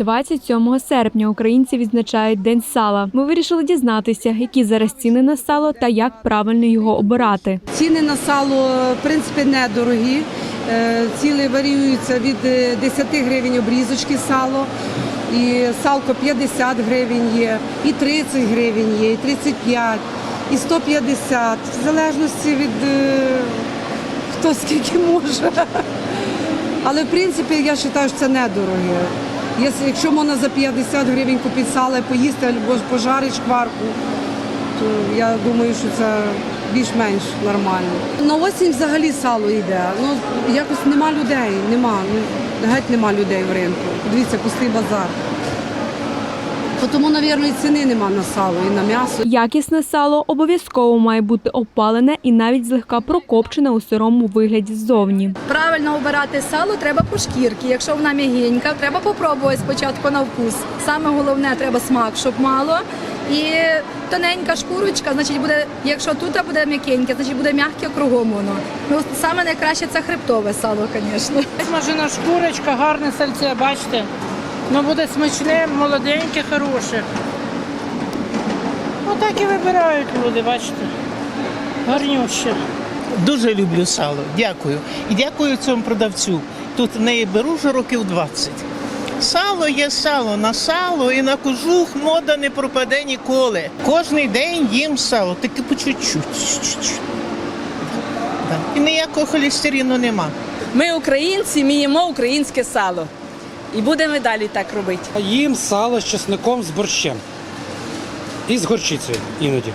27 серпня українці відзначають День сала. Ми вирішили дізнатися, які зараз ціни на сало та як правильно його обирати. Ціни на сало в принципі недорогі. Е, Ціни варіюються від е, 10 гривень обрізочки сало, і салко 50 гривень є, і 30 гривень є, і 35, і 150, в залежності від е, хто скільки може. Але в принципі я вважаю, що це недороге. Якщо- можна за 50 гривень купити сало і поїсти або пожарить шкварку, то я думаю, що це більш-менш нормально. На осінь взагалі сало йде. Ну якось нема людей, нема. ну, Геть нема людей в ринку. Дивіться, пустий базар. То Тому, мабуть, і ціни нема на сало і на м'ясо. Якісне сало обов'язково має бути опалене і навіть злегка прокопчене у сирому вигляді ззовні. Правильно обирати сало треба по шкірки. Якщо вона м'ягенька, треба попробувати спочатку на вкус. Саме головне треба смак, щоб мало. І тоненька шкурочка, значить буде, якщо тут буде м'якеньке, значить буде м'яке кругом воно. Ну саме найкраще це хребтове сало, звісно. Смажена шкурочка, гарне сальце, бачите? Ну буде смачне, молоденьке, хороше. Отак і вибирають люди, бачите. Гарнюще. Дуже люблю сало. Дякую. І дякую цьому продавцю. Тут в неї беру вже років 20. Сало є сало, на сало і на кожух мода не пропаде ніколи. Кожний день їм сало, тільки по чуть-чуть. І ніякого холестерину нема. Ми українці, ми їмо українське сало. І будемо далі так робити. Їм сало з чесником з борщем. І з горчицею іноді.